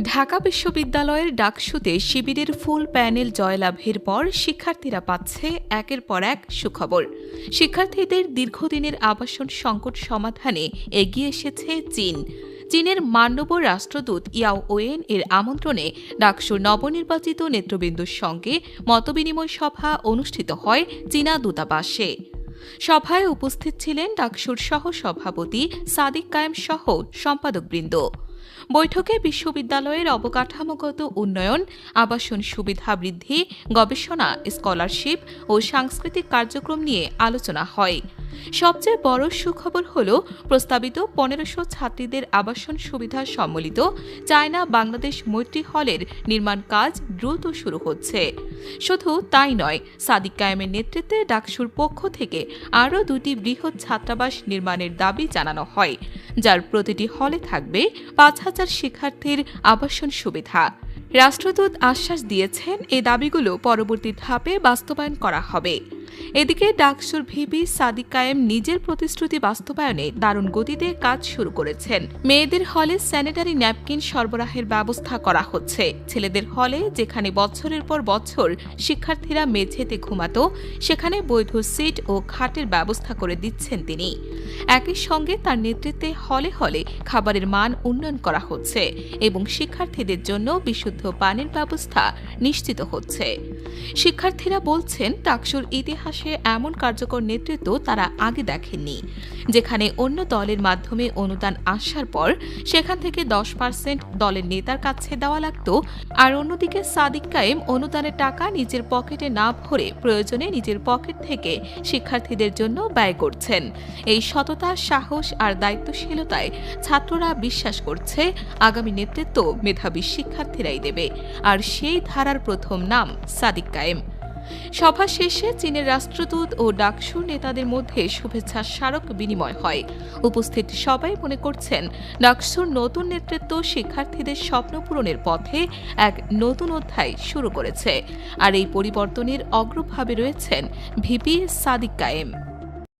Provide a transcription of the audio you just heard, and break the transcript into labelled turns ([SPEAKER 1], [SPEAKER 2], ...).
[SPEAKER 1] ঢাকা বিশ্ববিদ্যালয়ের ডাকসুতে শিবিরের ফুল প্যানেল জয়লাভের পর শিক্ষার্থীরা পাচ্ছে একের পর এক সুখবর। শিক্ষার্থীদের দীর্ঘদিনের আবাসন সংকট সমাধানে এগিয়ে এসেছে চীন। চীনের মান্যবর রাষ্ট্রদূত ইয়াও ওয়েন এর আমন্ত্রণে ডাকসুর নবনির্বাচিত নেতৃবৃন্দুর সঙ্গে মতবিনিময় সভা অনুষ্ঠিত হয় চীনা দূতাবাসে। সভায় উপস্থিত ছিলেন ডাকসুর সহ সভাপতি সাদিক কায়েম সহ সম্পাদকবৃন্দ। বৈঠকে বিশ্ববিদ্যালয়ের অবকাঠামোগত উন্নয়ন, আবাসন সুবিধা বৃদ্ধি, গবেষণা, স্কলারশিপ ও সাংস্কৃতিক কার্যক্রম নিয়ে আলোচনা হয়। সবচেয়ে বড় সুখবর হল প্রস্তাবিত পনেরোশো ছাত্রীদের আবাসন সুবিধা সম্মিলিত চায়না বাংলাদেশ মৈত্রী হলের নির্মাণ কাজ দ্রুত শুরু হচ্ছে। শুধু তাই নয়, সাদিক কায়েমের নেতৃত্বে ডাকসুর পক্ষ থেকে আরও দুটি বৃহৎ ছাত্রাবাস নির্মাণের দাবি জানানো হয়, যার প্রতিটি হলে থাকবে পাঁচ হাজার শিক্ষার্থীর আবাসন সুবিধা। রাষ্ট্রদূত আশ্বাস দিয়েছেন এই দাবিগুলো পরবর্তী ধাপে বাস্তবায়ন করা হবে। এদিকে ডাকসুর ভিপি সাদিক কায়েম নিজের প্রতিশ্রুতি বাস্তবায়নে দারুণ গতিতে কাজ শুরু করেছেন। মেয়েদের হলে স্যানিটারি ন্যাপকিন সরবরাহের ব্যবস্থা করা হচ্ছে। ছেলেদের হলে যেখানে বছরের পর বছর শিক্ষার্থীরা মেঝেতে ঘুমাতো, সেখানে বৈধ সিট ও খাটের ব্যবস্থা করে দিচ্ছেন তিনি। একই সঙ্গে তার নেতৃত্বে হলে হলে খাবারের মান উন্নয়ন করা হচ্ছে এবং শিক্ষার্থীদের জন্য বিশুদ্ধ পানির ব্যবস্থা নিশ্চিত হচ্ছে। শিক্ষার্থীরা বলছেন, টাকসুর ইতিহাসে এমন কার্যকর নেতৃত্ব তারা আগে দেখেননি। যেখানে অন্য দলের মাধ্যমে অনুদান আসার পর সেখান থেকে দশ পার্সেন্ট দলের নেতার কাছে দেওয়া লাগত। আর অন্যদিকে সাদিক কায়েম অনুদানের টাকা নিজের পকেটে না ভরে প্রয়োজনে নিজের পকেট থেকে শিক্ষার্থীদের জন্য ব্যয় করছেন। এই সততা, সাহস আর দায়িত্বশীলতায় ছাত্ররা বিশ্বাস করছে, আগামী নেতৃত্ব মেধাবী শিক্ষার্থীরাই দেবে। আর সেই ধারার প্রথম নাম সাদিক। কায়েম। সভা শেষে চীনের রাষ্ট্রদূত ও ডাকসুর নেতাদের মধ্যে শুভেচ্ছা স্মারক বিনিময় হয়। উপস্থিত সবাই মনে করছেন, ডাকসুর নতুন নেতৃত্ব শিক্ষার্থীদের স্বপ্ন পূরণের পথে এক নতুন অধ্যায় শুরু করেছে। আর এই পরিবর্তনের অগ্রভাবে রয়েছেন ভিপি সাদিক কায়েম।